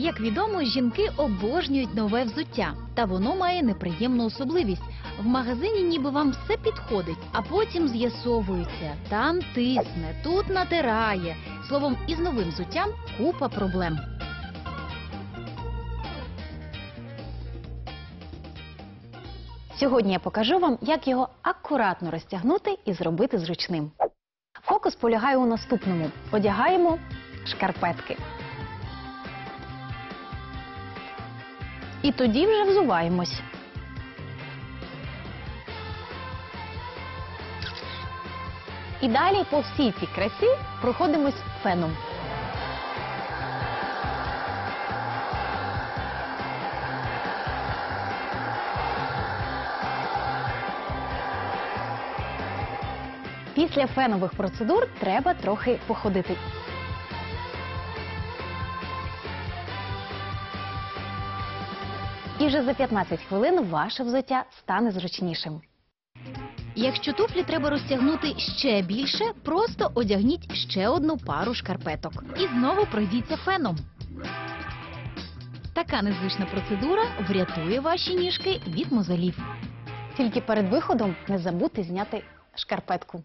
Як відомо, жінки обожнюють нове взуття, та воно має неприємну особливість. В магазині ніби вам все підходить, а потім з'ясовується, там тисне, тут натирає. Словом, із новим взуттям купа проблем. Сьогодні я покажу вам, як його акуратно розтягнути і зробити зручним. Фокус полягає у наступному: одягаємо шкарпетки. І тоді вже взуваємось. І далі по всій цій красі проходимось феном. Після фенових процедур треба трохи походити. І вже за 15 хвилин ваше взуття стане зручнішим. Якщо туфлі треба розтягнути ще більше, просто одягніть ще одну пару шкарпеток. І знову пройдіться феном. Така незвична процедура врятує ваші ніжки від мозолів. Тільки перед виходом не забудьте зняти шкарпетку.